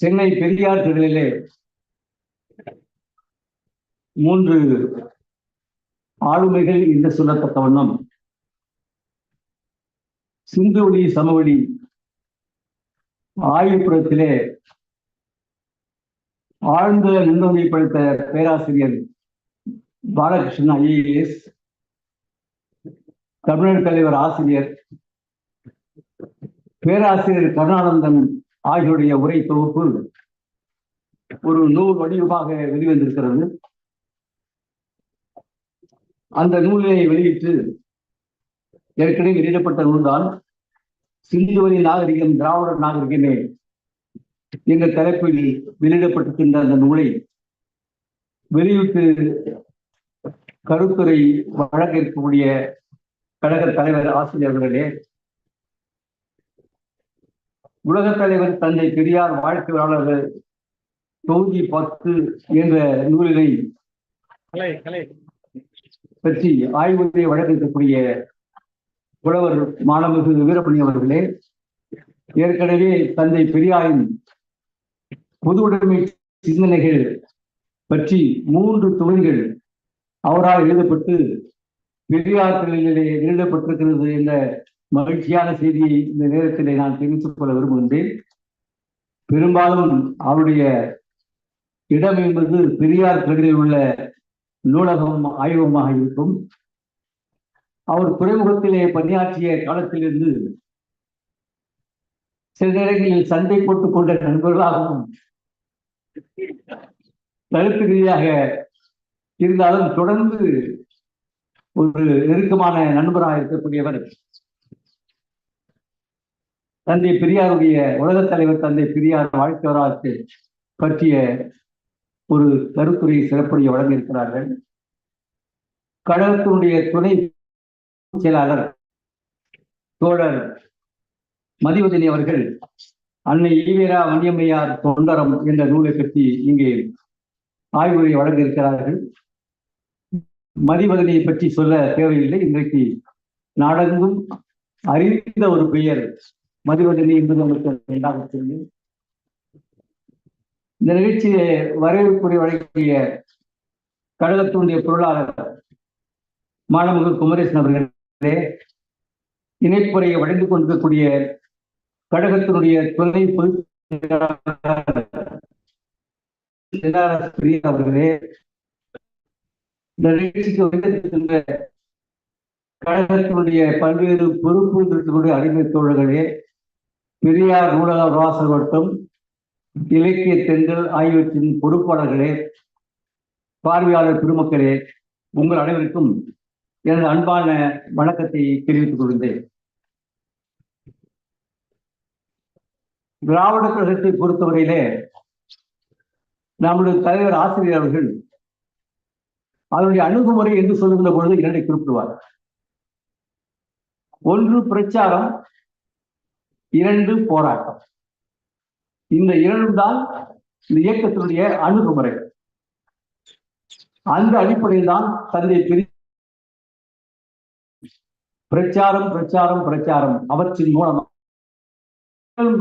சென்னை பெரியார் திடலிலே மூன்று ஆளுமைகள் என்று சொல்லத்தக்க வண்ணம் சிந்துவெளி சமவெளி ஆயுபுரத்திலே ஆழ்ந்த நிந்தனை படைத்த பேராசிரியர் பாலகிருஷ்ணன் ஐஏஎஸ் தமிழர் தலைவர் ஆசிரியர் பேராசிரியர் கருணானந்தன் ஆகியோருடைய உரை தொகுப்பு ஒரு நூல் வடிவமாக வெளிவந்திருக்கிறது. அந்த நூலை வெளியிட்டு ஏற்கனவே வெளியிடப்பட்ட நூல்தான் சிந்துவரி நாகரிகம் திராவிட நாகரிகமே எங்கள் தலைப்பில் வெளியிடப்பட்டிருக்கின்ற அந்த நூலை வெளியிட்டு கருத்துரை வழங்க இருக்கக்கூடிய கழக தலைவர் ஆசிரியர்களே உலக தலைவர் தந்தை பெரியார் வாழ்க்கையாளர்கள் தொகுதி பத்து என்ற நூலினை பற்றி ஆய்வுரை வழங்க இருக்கக்கூடிய புலவர் மாணவர்கள் வீரமணி அவர்களே ஏற்கனவே தந்தை பெரியாரின் பொது உடைமை சிந்தனைகள் பற்றி மூன்று தொகுதிகள் அவரால் எழுதப்பட்டு பெரியார் எழுதப்பட்டிருக்கிறது என்ற மகிழ்ச்சியான செய்தியை இந்த நேரத்திலே நான் தெரிவித்துக் கொள்ள விரும்புகின்றேன். பெரும்பாலும் அவருடைய இடம் என்பது பெரியார் பகுதியில் உள்ள நூலகம் ஆய்வகமாக இருக்கும். அவர் துறைமுகத்திலே பணியாற்றிய காலத்திலிருந்து சில நேரங்களில் சண்டை போட்டுக் கொண்ட நண்பர்களாகவும் கருத்து ரீதியாக இருந்தாலும் தொடர்ந்து ஒரு நெருக்கமான நண்பராக இருக்கக்கூடியவர் தந்தை பெரியாருடைய உலகத் தலைவர் தந்தை பெரியார் வாழ்க்கை வரலாற்று பற்றிய ஒரு கருத்துரை சிறப்புடைய வழங்கியிருக்கிறார்கள். கழகத்தினுடைய துணை செயலாளர் தோழர் மதிவதனி அவர்கள் அன்னை ஈவேரா வன்னியம்மையார் தொண்டரம் என்ற நூலை பற்றி இங்கே ஆய்வுரை வழங்கியிருக்கிறார்கள். மதிவதனியை பற்றி சொல்ல தேவையில்லை. இன்றைக்கு நாடெங்கும் அறிந்த ஒரு பெயர் மதிவதனி என்பது உங்களுக்கு நன்றாக தெரியும் இந்த நிகழ்ச்சியை வரவேற்புரை வழங்கிய கழகத்தினுடைய பொருளாளர் மாணவர்கள் குமரேசன் அவர்களே இணைப்புரையை வழங்கி கொண்டிருக்கக்கூடிய கழகத்தினுடைய துணை பொதுச் அவர்களே இந்த நிகழ்ச்சிக்கு வந்திருக்கின்ற கழகத்தினுடைய பல்வேறு பொறுப்பு இருக்கக்கூடிய அடிமை தோழர்களே பெரியார் நூலக வாசல் வட்டம் இலக்கிய தென்றல் ஆகியவற்றின் பொறுப்பாளர்களே பார்வையாளர் பெருமக்களே உங்கள் அனைவருக்கும் எனது அன்பான வணக்கத்தை தெரிவித்துக் கொள்கிறேன் திராவிட கழகத்தை பொறுத்தவரையிலே நம்முடைய தலைவர் ஆசிரியர் அவர்கள் அதனுடைய அணுகுமுறை என்று சொல்லுகின்ற பொழுது இரண்டை குறிப்பிடுவார். ஒன்று பிரச்சாரம் இரண்டு போராட்டம். இந்த இரண்டும் தான் இந்த இயக்கத்தினுடைய அணுகுமுறை. அந்த அடிப்படையில் தான் தந்தை பெரிய பிரச்சாரம் பிரச்சாரம் பிரச்சாரம் அவற்றின் மூலம்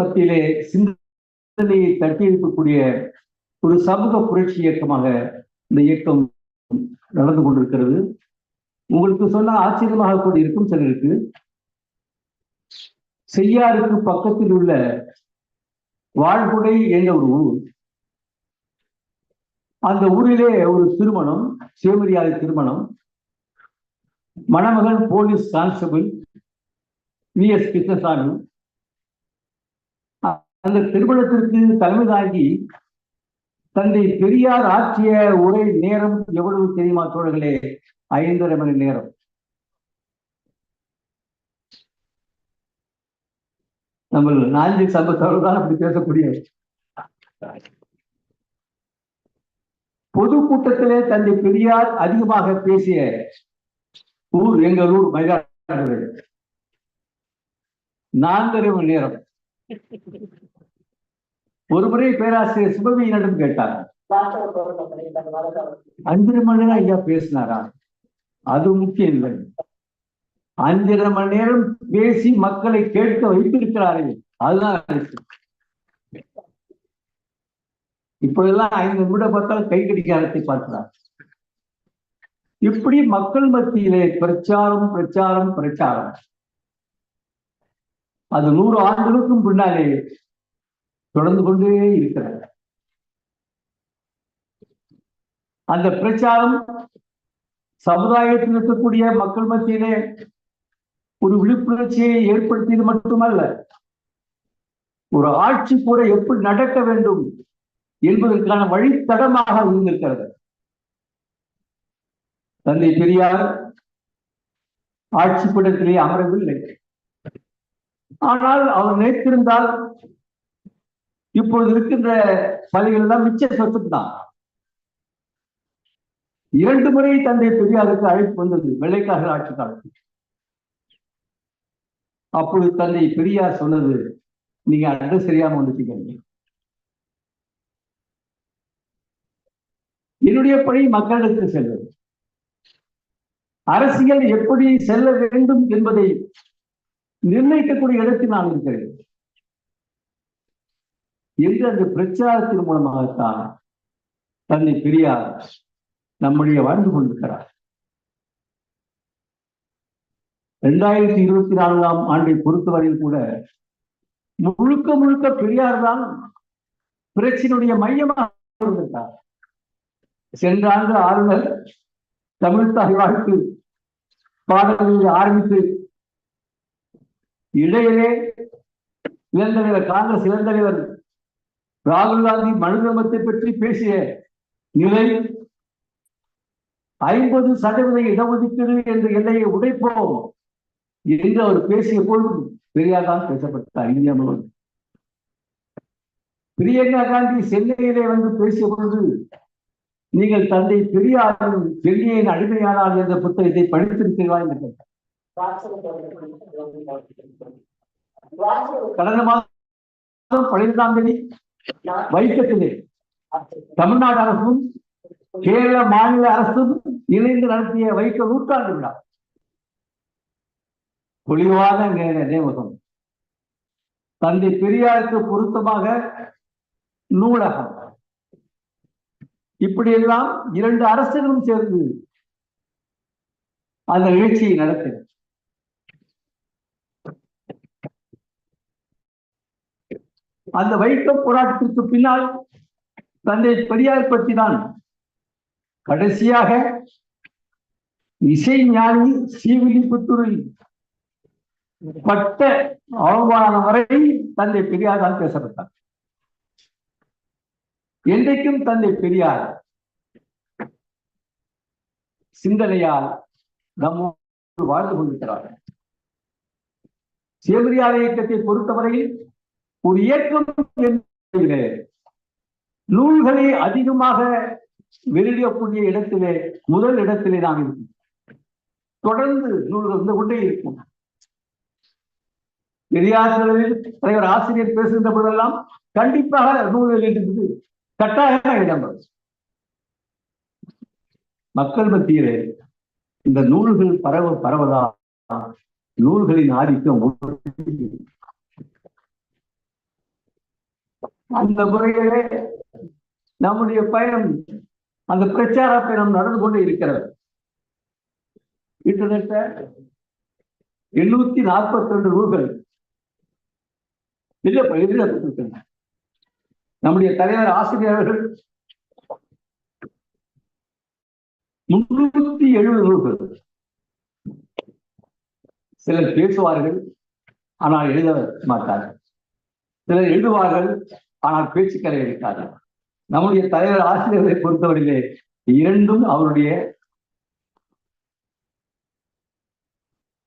மத்தியிலே சிந்தனையை தட்டி இருக்கக்கூடிய ஒரு சமூக புரட்சி இயக்கமாக இந்த இயக்கம் நடந்து கொண்டிருக்கிறது. உங்களுக்கு சொன்ன ஆச்சரியமாக கூட இருக்கும் சிலருக்கு. செய்யாருக்கு பக்கத்தில் உள்ள வாழ்குடை என்ற ஒரு ஊர். அந்த ஊரிலே ஒரு திருமணம் சிவமரியாதை திருமணம். மணமகன் police constable V S Krishnasamy. அந்த திருமணத்திற்கு தலைமை தாங்கி தந்தை பெரியார் ஆற்றிய உரை நேரம் எவ்வளவு தெரியுமா தோழர்களே? ஐந்தரை மணி நேரம். நம்ம நான்கு சங்கத்தோடு தான் அப்படி பேசக்கூடிய பொதுக்கூட்டத்திலே தந்தை பெரியார் அதிகமாக பேசிய ஊர் எங்கள் ஊர் மயிலாடுதுறை. நான்கரை மணி நேரம். ஒரு முறை பேராசிரியர் சுபவியினிடம் கேட்டார். அஞ்சரை மணி நேரம் ஐயா பேசினாரா? அது முக்கியம் இல்லை. அஞ்சரை மணி நேரம் பேசி மக்களை கேட்க வைத்திருக்கிறார்கள். அதுதான் இருக்கு. இப்பொழுதெல்லாம் ஐந்து நிமிடம் பார்த்தால் கை கடிகாரத்தை பார்க்கிறார். இப்படி மக்கள் மத்தியிலே பிரச்சாரம் பிரச்சாரம் பிரச்சாரம். அது நூறு ஆண்டுகளுக்கும் பின்னாலே தொடர்ந்து கொண்டே இருக்கிறார் அந்த பிரச்சாரம் சமுதாயத்தில் இருக்கக்கூடிய மக்கள் மத்தியிலே ஒரு விழிப்புணர்ச்சியை ஏற்படுத்தியது மட்டுமல்ல ஒரு ஆட்சி கூட எப்படி நடக்க வேண்டும் என்பதற்கான வழித்தடமாக இருந்திருக்கிறது. தந்தை பெரியார் ஆட்சி பீடத்திலே அமரவில்லை. ஆனால் அவர் நினைத்திருந்தால் இப்பொழுது இருக்கின்ற பதவிகள் எல்லாம் மிச்ச சொத்து தான். இரண்டு முறை தந்தை பெரியாருக்கு அழைப்பு வந்தது வெள்ளைக்காக ஆட்சி காலத்தில். அப்பொழுது தந்தை பெரியார் சொன்னது நீங்க அட்ரஸ் சரியாம வந்துட்டீங்க என்னுடைய பணி மக்களுக்கு செல்வது. அரசியல் எப்படி செல்ல வேண்டும் என்பதை நிர்ணயிக்கக்கூடிய இடத்தில் நான் இருக்கிறேன். என்று அந்த பிரச்சாரத்தின் மூலமாகத்தான் தன்னை பெரியார் நம்முடைய வாழ்ந்து கொண்டிருக்கிறார். ரெண்டாயிரத்தி இருபத்தி நான்காம் ஆண்டை பொறுத்தவரையில் கூட முழுக்க முழுக்க பெரியார் தான் பிரச்சனையுடைய மையமாக இருந்திருக்கார். சென்ற ஆண்டு ஆளுநர் தமிழ்த்தாய் வாழ்த்து பாடல்களில் ஆரம்பித்து இடையிலே இளந்தலைவர் காங்கிரஸ் இளந்தலைவர் ராகுல் காந்தி மனுதர்மத்தை பற்றி பேசிய நிலை ஐம்பது சதவீத இடஒதுக்கீடு என்ற எல்லையை உடைப்போம். என்று அவர் பேசிய பொழுது பெரியார் தான் பேசப்பட்டார் இந்தியா முழுவதும். பிரியங்கா காந்தி சென்னையிலே வந்து பேசிய பொழுது நீங்கள் தந்தை பெரியாரின் சென்னையின் அடிமையானார் என்ற புத்தகத்தை படித்திருக்கிறீர்களா? என்று கேட்டார். கடந்த மாதம் பன்னிரெண்டாம் தேதி வைக்கத்திலே தமிழ்நாடு அரசும் கேரள மாநில அரசும் இணைந்து நடத்திய வைக்க நூற்றாண்டு விழா. பொலிவான நினைவகம் தந்தை பெரியாருக்கு பொருத்தமாக நூலகம். இப்படியெல்லாம் இரண்டு அரசுகளும் சேர்ந்து அந்த நிகழ்ச்சியை நடத்தின அந்த வைக்கம் போராட்டத்திற்கு பின்னால் தந்தை பெரியார் பற்றி தான் கடைசியாக இசை ஞானி சீவிலிபுத்தூரில் பட்ட அவமானம் வரை தந்தை பெரியார் தான் பேசப்பட்டார். என்றைக்கும் தந்தை பெரியார் சிந்தனையால் நம்மோடு வாழ்ந்து கொண்டிருக்கிறார்கள் சேவரியார் இயக்கத்தை பொறுத்தவரையில் ஒரு இயக்கம் என்பதிலே நூல்களை அதிகமாக வெளியிடக்கூடிய இடத்திலே முதல் இடத்திலே நாம் இருக்கும் தொடர்ந்து நூல்கள் வந்து கொண்டே இருக்கும் பெரியார் தலைவர் ஆசிரியர் பேசுகின்ற பொழுதெல்லாம் கண்டிப்பாக நூல்கள் என்பது கட்டாயமாக இடம்பெறும் மக்கள் மத்தியிலே இந்த நூல்கள் பரவ பரவதா? நூல்களின் ஆதிக்கம் அந்த முறையிலே நம்முடைய பயணம் அந்த பிரச்சார பயணம் நடந்து கொண்டு இருக்கிறது. கிட்டத்தட்ட எண்ணூத்தி நாற்பத்தி ரெண்டு நூல்கள் எழுதப்பட்டிருக்கின்றன நம்முடைய தலைவர் ஆசிரியர்கள் முன்னூத்தி எழுபது நூல்கள். சிலர் பேசுவார்கள் ஆனால் எழுத மாட்டார்கள். சிலர் எழுதுவார்கள் ஆனால் பேச்சுக்கரை இருக்காது நம்முடைய தலைவர் ஆசிரியர்களை பொறுத்தவரையிலே இரண்டும் அவருடைய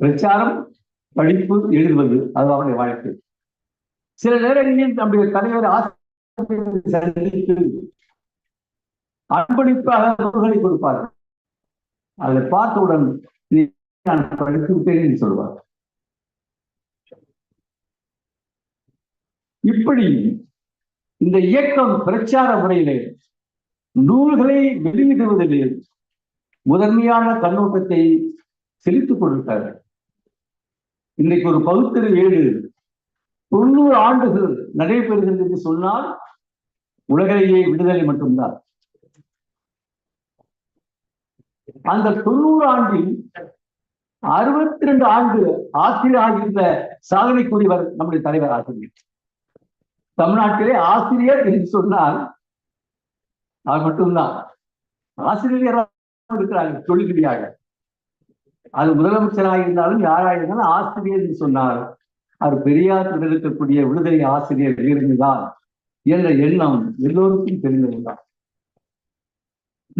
பிரச்சாரம் படிப்பு எழுதுவது அது அவருடைய வாழ்க்கை. சில நேரங்களில் நம்முடைய தலைவர் அன்பளிப்பாக சந்தித்து கொடுப்பார். அதை பார்த்தவுடன் நான் படித்து விட்டேன் சொல்வார். இப்படி இந்த இயக்கம் பிரச்சார முறையிலே நூல்களை வெளியிடுவதிலே முதன்மையான கண்ணோட்டத்தை செலுத்திக் கொண்டிருக்கிறார்கள் இன்றைக்கு ஒரு பகுத்தறிவு ஏடு தொண்ணூறு ஆண்டுகள் நடைபெறுகிறது என்று சொன்னால் உலகிலேயே விடுதலை மட்டும்தான். அந்த தொண்ணூறு ஆண்டில் அறுபத்தி ரெண்டு ஆண்டு ஆசிரியராக இருந்த சாதனைக்குரியவர் நம்முடைய தலைவர் ஆசிரியர். தமிழ்நாட்டிலே ஆசிரியர் என்று சொன்னால் அவர் மட்டும்தான். ஆசிரியராக இருக்கிறார்கள்? தொழில் அது முதலமைச்சராக இருந்தாலும் யாராக இருந்தாலும் ஆசிரியர் என்று சொன்னார். அவர் பெரியார் இருக்கக்கூடிய விடுதலை ஆசிரியர் இருந்துதான் என்ற எண்ணம் எல்லோருக்கும் தெரிந்ததுதான்.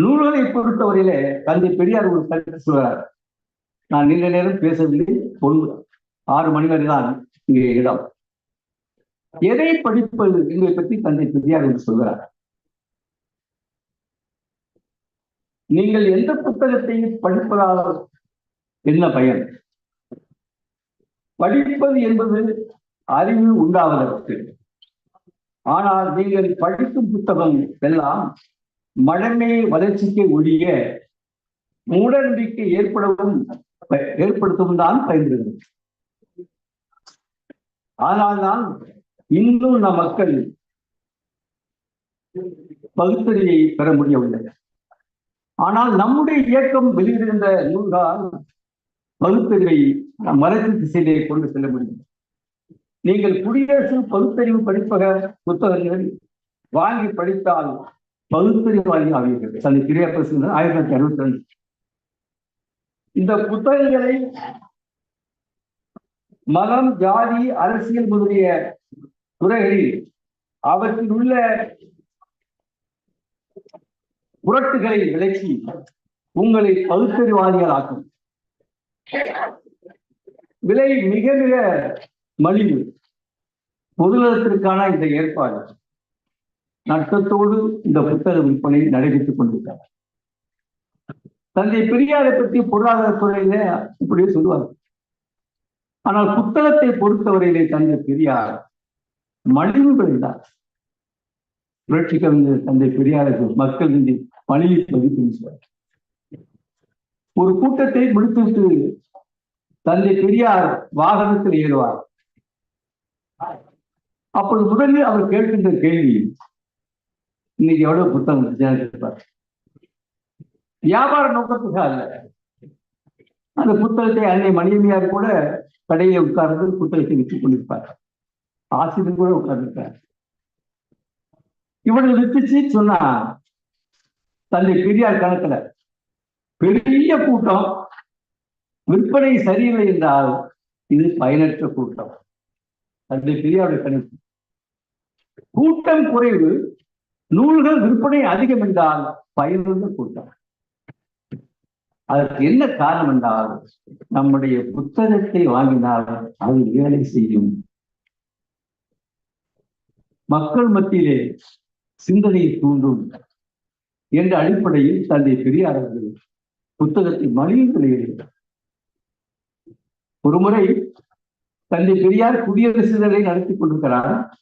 நூல்களை பொறுத்தவரையிலே தந்தை பெரியார் ஒரு கருத்து சொல்றார். நான் நீண்ட நேரம் பேசவில்லை ஒன்று ஆறு மணி வரை தான் இங்கே இடம். எதை படிப்பது என்பதை பற்றி தந்தை பெரியார் என்று சொல்கிறார். நீங்கள் எந்த புத்தகத்தை படிப்பதால் என்ன பயன்? படிப்பது என்பது அறிவு உண்டாவதற்கு. ஆனால் நீங்கள் படிக்கும் புத்தகம் எல்லாம் மழமை வளர்ச்சிக்கு ஒழிய மூடநம்பிக்கை ஏற்படவும் ஏற்படுத்தவும் தான் பயன்படுகிறது. ஆனால்தான் இன்னும் நம் மக்கள் பகுத்தறிவை பெற முடியவில்லை. ஆனால் நம்முடைய இயக்கம் வெளியிடுகின்ற நூல்தான் பகுத்தறிவை மறைத்து திசையிலே கொண்டு செல்ல முடியும். நீங்கள் குடியரசு பகுத்தறிவு படிப்பக புத்தகங்கள் வாங்கி படித்தால் பகுத்தறிவாளி ஆவீர்கள் தந்தை ஆயிரத்தி தொள்ளாயிரத்தி அறுபத்தி ரெண்டு. இந்த புத்தகங்களை மதம் ஜாதி அரசியல் முதலிய துறைகளில் அவற்றில் உள்ள புரட்டுகளை விளக்கி உங்களை பகுத்தறிவாதிகளாக்கும் விலை மிக மிக மலிவு. பொதுநலத்திற்கான இந்த ஏற்பாடு நட்டத்தோடு இந்த புத்தக விற்பனை நடைபெற்றுக் கொண்டிருக்கிறார் தந்தை பெரியாரை பற்றி பொருளாதாரத்துறையில இப்படியே சொல்லுவார் ஆனால் புத்தகத்தை பொறுத்தவரையிலே தந்தை பெரியார் மலிவு விளைந்தார் புரட்சி கவிஞர் தந்தை பெரியாருக்கு மக்கள் இன்றி மலிவு மதிப்பு ஒரு கூட்டத்தை முடித்துவிட்டு தந்தை பெரியார் வாகனத்தில் ஏறுவார். அப்போது முதலில் அவர் கேட்கின்ற கேள்வி இன்னைக்கு எவ்வளவு புத்தகம் இருப்பார் வியாபார நோக்கத்துக்காக அல்ல. அந்த புத்தகத்தை அன்னை மணியமையார் கூட கடையில உட்கார்ந்து புத்தகத்தை விற்றுக் கொண்டிருப்பார். ஆசிரியர் கூட உட்கார்ந்துருப்பார் இவனை வித்துச்சு சொன்னா தந்தை பெரியார் கணக்குல பெரிய கூட்டம். விற்பனை சரியில்லை என்றால் இது பயனற்ற கூட்டம். தந்தை பெரியாருடைய கணிப்பு. கூட்டம் குறைவு நூல்கள் விற்பனை அதிகம் என்றால் பயனுள்ள கூட்டம். அதற்கு என்ன காரணம் என்றால் நம்முடைய புத்தகத்தை வாங்கினால் அது வேலை செய்யும். மக்கள் மத்தியிலே சிந்தனையை தூண்டும் என்ற அடிப்படையில் தந்தை பெரியார் அவர்கள் புத்தகத்தை மணியில் வெளியிடுகிறார். ஒருமுறை தந்தை பெரியார் குடியரசு இதழை நடத்தி கொண்டிருக்கிறார்.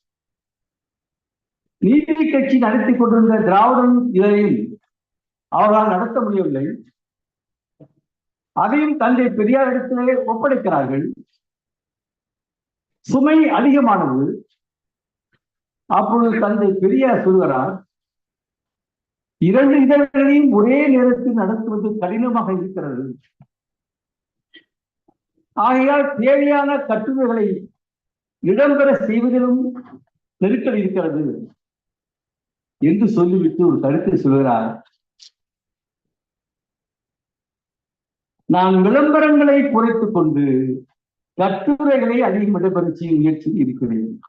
நீதி கட்சி நடத்தி கொண்டிருந்த திராவிடன் இதையும் அவர்களால் நடத்த முடியவில்லை. அதையும் தந்தை பெரியாரிடத்திலே ஒப்படைக்கிறார்கள். சுமை அதிகமானது. அப்பொழுது தந்தை பெரியார் சொல்கிறார் இரண்டு இதழ்களையும் ஒரே நேரத்தில் நடத்துவது கடினமாக இருக்கிறது. ஆகையால் தேவையான கட்டுரைகளை இடம்பெற செய்வதிலும் நெருக்கடி இருக்கிறது. என்று சொல்லிவிட்டு ஒரு கருத்தை சொல்கிறார். நான் விளம்பரங்களை குறைத்துக் கொண்டு கட்டுரைகளை அதிகம் இடம்பெற செய்யும் முயற்சியில் இருக்கிறேன்.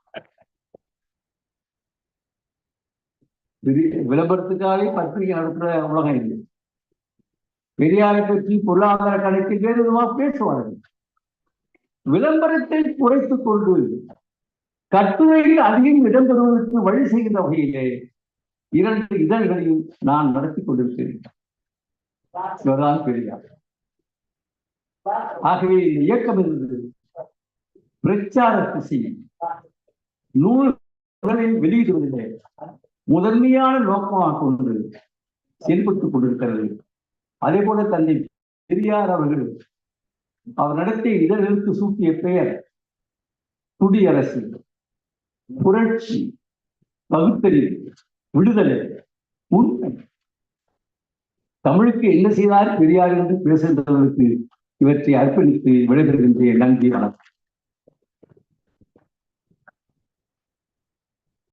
விளம்பரத்துக்காகவே பத்திரிகை நடத்துற உலகம் இல்லை பெரியாரை பற்றி பொருளாதார கணக்கு வேறு விதமா பேசுவார்கள். விளம்பரத்தை குறைத்துக் கொண்டு கட்டுரையில் அதிகம் இடம்பெறுவதற்கு வழி செய்கின்ற வகையிலே இரண்டு இதழ்களையும் நான் நடத்தி கொண்டிருக்கிறேன். பெரியார். ஆகவே இந்த இயக்கம் என்பது பிரச்சார திசையில் நூல்களை வெளியிடுவதில்லை முதன்மையான நோக்கமாக கொண்டு செயல்பட்டுக் கொண்டிருக்கிறது. அதே போல தந்தை பெரியார் அவர்கள் அவர் நடத்திய இதழ்களுக்கு சூட்டிய பெயர் குடியரசு புரட்சி பகுத்தறிவு விடுதலை உண்மை. தமிழுக்கு என்ன செய்தார் பெரியார் என்று பேசுகின்றவர்களுக்கு இவற்றை அர்ப்பணித்து விடைபெறுகின்றேன். நன்றி வணக்கம்.